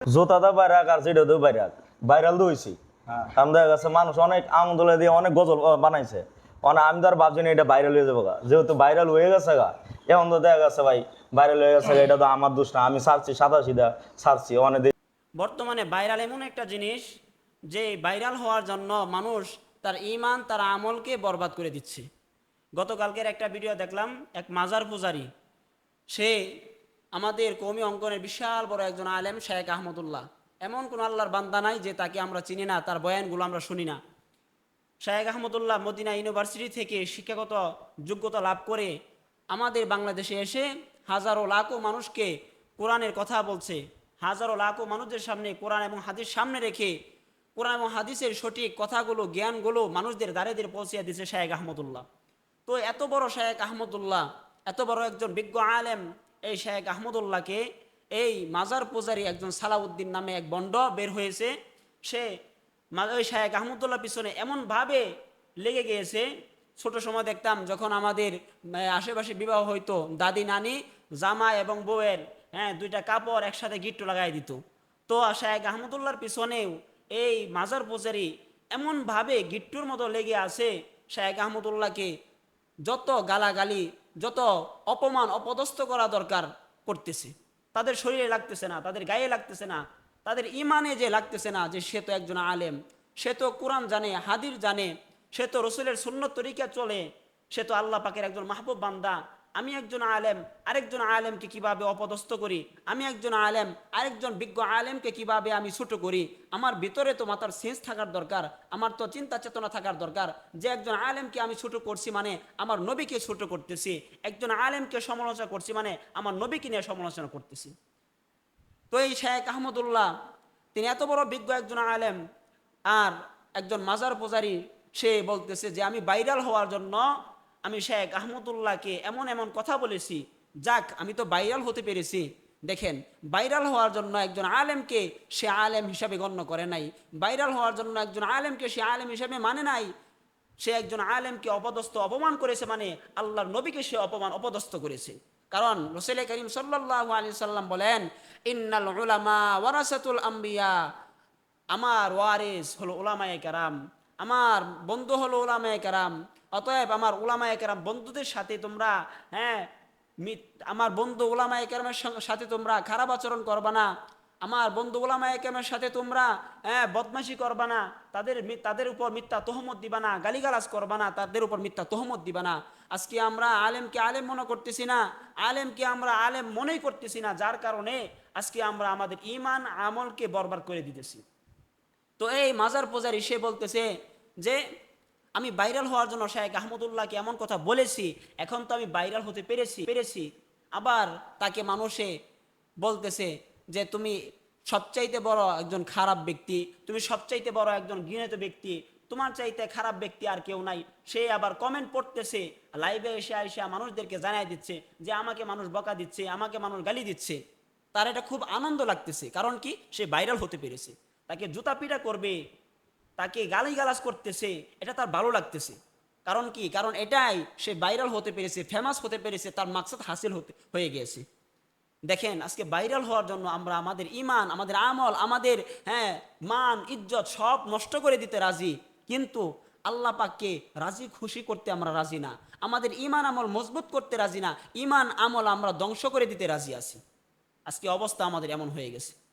আর সেটাও বাইরাক ভাইরাল তো হয়েছি কারণ দেখা গেছে মানুষ অনেক আমদলে দিয়ে অনেক গজল বানাইছে। অনেক আমি তো আর ভাবছি না এটা ভাইরাল হয়ে যাব গা। যেহেতু ভাইরাল হয়ে গেছে গা এখন তো দেখা গেছে ভাই ভাইরাল হয়ে গেছে এটা তো আমার দোষ না। আমি সিধা ছাড়ছি অনেক বর্তমানে ভাইরাল এমন একটা জিনিস যে ভাইরাল হওয়ার জন্য মানুষ তার ইমান তার আমলকে বরবাদ করে দিচ্ছে। গতকালকের একটা ভিডিও দেখলাম এক মাজার পূজারি। সে আমাদের কৌমি অঙ্কনের বিশাল বড় একজন আলেম শেখ আহমদুল্লাহ। এমন কোন আল্লাহর বান্দা নাই যে তাকে আমরা চিনি না, তার বয়ানগুলো আমরা শুনি না। শায়েক আহমদুল্লাহ মদিনা ইউনিভার্সিটি থেকে শিক্ষাগত যোগ্যতা লাভ করে আমাদের বাংলাদেশে এসে হাজারো লাখো মানুষকে কোরআনের কথা বলছে। হাজারো লাখো মানুষদের সামনে কোরআন এবং হাদিস সামনে রেখে কোরআন এবং হাদিসের সঠিক কথাগুলো, জ্ঞানগুলো মানুষদের দ্বারে দ্বারে পৌঁছিয়ে দিচ্ছে শায়েক আহমদুল্লাহ। তো এত বড় শায়েক আহমদুল্লাহ, এত বড় একজন বিজ্ঞ আলেম এই শায়েক আহমদুল্লাহকে এই মাজার পূজারী একজন সালাউদ্দিন নামে এক বন্ড বের হয়েছে। সে ওই শায়েক আহমদুল্লাহ পিছনে এমনভাবে লেগে গিয়েছে, ছোট সময় দেখতাম যখন আমাদের আশেপাশে বিবাহ হইতো, দাদি, নানি, জামা এবং বউয়ের হ্যাঁ দুইটা কাপড় একসাথে গিট্টু লাগাই দিত। তো শায়েক আহমদুল্লাহর পিছনেও এই মাজার পূজারি এমনভাবে গিট্টুর মতো লেগে আছে শেখ আহমদুল্লাহকে যত গালাগালি যত অপমান, অপদস্থ করা দরকার করতেছে। তাদের শরীরে লাগতেছে না, তাদের গায়ে লাগতেছে না, তাদের ইমানে যে লাগতেছে না যে সে তো একজন আলেম, সে তো কোরআন জানে হাদির জানে, সে তো রসুলের সুন্নত তরিকা চলে, সে তো আল্লাহ পাকের একজন মাহবুব বান্দা আমি একজন আলেম, আরেকজন আলেমকে কীভাবে অপদস্থ করি? আমি একজন আলেম, আরেকজন বিজ্ঞ আলেমকে কীভাবে আমি ছোট করি? আমার ভিতরে তো মাথার সেন্স থাকার দরকার, আমার তো চিন্তা চেতনা থাকার দরকার। যে একজন আলেমকে আমি ছোট করছি মানে আমার নবীকে ছোট করতেছি, একজন আলেমকে সমালোচনা করছি মানে আমার নবীকে নিয়ে সমালোচনা করতেছি। তো এই শেখ আহমদুল্লাহ, তিনি এত বড় বিজ্ঞ একজন আলেম, আর একজন মাজার পূজারি, সে বলতেছে যে আমি ভাইরাল হওয়ার জন্য আমি শেখ আহমদুল্লাহকে এমন এমন কথা বলেছি, যাক, আমি তো ভাইরাল হতে পেরেছি। দেখেন ভাইরাল হওয়ার জন্য একজন আলেমকে সে আলেম হিসাবে গণ্য করে নাই। ভাইরাল হওয়ার জন্য একজন আলেমকে সে আলেম হিসাবে মানে নাই। সে একজন আলেমকে অপদস্থ অপমান করেছে মানে আল্লাহর নবীকে সে অপমান অপদস্থ করেছে। কারণ রসুল করিম সাল্লাহ আলি সাল্লাম বলেন, ইন্নাল উলামা ওয়ারাসাতুল আম্বিয়া। আমার ওয়ারিস হলো ওলামায়ে কেরাম। আমার বন্ধু হলো ওলামায়ে কেরাম। অতএব আমার ওলামায়ে কেরাম বন্ধুদের সাথে তোমরা হ্যাঁ আমার বন্ধু ওলামায়ে কেরামের সাথে তোমরা খারাপ আচরণ করবা না। আমার বন্ধু ওলামা একেমের সাথে তোমরা হ্যাঁ বদমাশি করবা না। তাদের তাদের উপর মিথ্যা তহমত দিবা না, গালিগালাজ করবা না, তাদের উপর মিথ্যা তহমত দিবা না। আজকে আমরা আলেমকে আলেম মনে করতেছি না, আলেমকে আমরা আলেম মনেই করতেছি না, যার কারণে আজকে আমরা আমাদের ইমান আমলকে বরবার করে দিতেছি। তো এই মাজার পূজারি সে বলতেছে যে, আমি ভাইরাল হওয়ার জন্য শাহেক আহমদুল্লাহকে এমন কথা বলেছি, এখন তো আমি ভাইরাল হতে পেরেছি পেরেছি। আবার তাকে মানুষে বলতেছে যে, তুমি সবচাইতে বড় একজন খারাপ ব্যক্তি, তুমি সবচাইতে বড় একজন ঘৃণিত ব্যক্তি, তোমার চাইতে খারাপ ব্যক্তি আর কেউ নাই। সে আবার কমেন্ট পড়তেছে লাইভে এসে এসে মানুষদেরকে জানাই দিচ্ছে যে, আমাকে মানুষ বকা দিচ্ছে, আমাকে মানুষ গালি দিচ্ছে। তার এটা খুব আনন্দ লাগতেছে, কারণ কি? সে ভাইরাল হতে পেরেছে। তাকে জুতা পিটা করবে, তাকে গালি গালাজ করতেছে, এটা তার ভালো লাগতেছে। কারণ কি? কারণ এটাই সে ভাইরাল হতে পেরেছে ফেমাস হতে পেরেছে, তার মাকসাদ হাসিল হতে, হয়ে গিয়েছে দেখেন, আজকে ভাইরাল হওয়ার জন্য আমরা আমাদের ইমান, আমাদের আমল, আমাদের হ্যাঁ মান, ইজ্জত সব নষ্ট করে দিতে রাজি। কিন্তু আল্লাহ পাককে রাজি, খুশি করতে আমরা রাজি না। আমাদের ইমান আমল মজবুত করতে রাজি না। ইমান আমল আমরা ধ্বংস করে দিতে রাজি আছি। আজকে অবস্থা আমাদের এমন হয়ে গেছে।